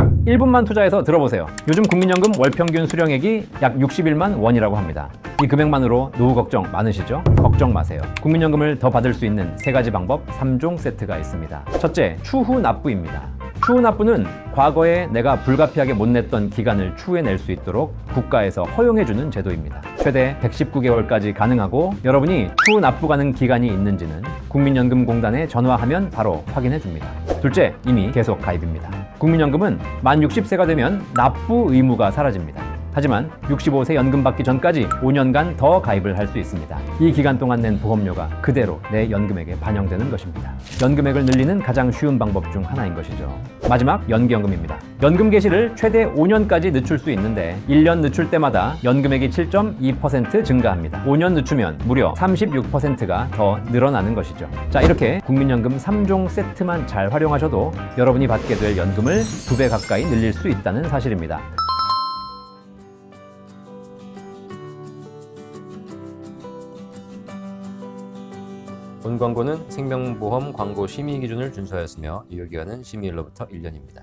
딱 1분만 투자해서 들어보세요. 요즘 국민연금 월평균 수령액이 약 61만 원이라고 합니다. 이 금액만으로 노후 걱정 많으시죠? 걱정 마세요. 국민연금을 더 받을 수 있는 세 가지 방법 3종 세트가 있습니다. 첫째, 추후 납부입니다. 추후 납부는 과거에 내가 불가피하게 못 냈던 기간을 추후에 낼 수 있도록 국가에서 허용해주는 제도입니다. 최대 119개월까지 가능하고 여러분이 추후 납부 가능 기간이 있는지는 국민연금공단에 전화하면 바로 확인해줍니다. 둘째, 이미 계속 가입입니다. 국민연금은 만 60세가 되면 납부 의무가 사라집니다. 하지만 65세 연금 받기 전까지 5년간 더 가입을 할 수 있습니다. 이 기간 동안 낸 보험료가 그대로 내 연금액에 반영되는 것입니다. 연금액을 늘리는 가장 쉬운 방법 중 하나인 것이죠. 마지막 연기연금입니다. 연금 개시를 최대 5년까지 늦출 수 있는데 1년 늦출 때마다 연금액이 7.2% 증가합니다. 5년 늦추면 무려 36%가 더 늘어나는 것이죠. 자, 이렇게 국민연금 3종 세트만 잘 활용하셔도 여러분이 받게 될 연금을 두배 가까이 늘릴 수 있다는 사실입니다. 본 광고는 생명보험 광고 심의 기준을 준수하였으며 유효기간은 심의일로부터 1년입니다.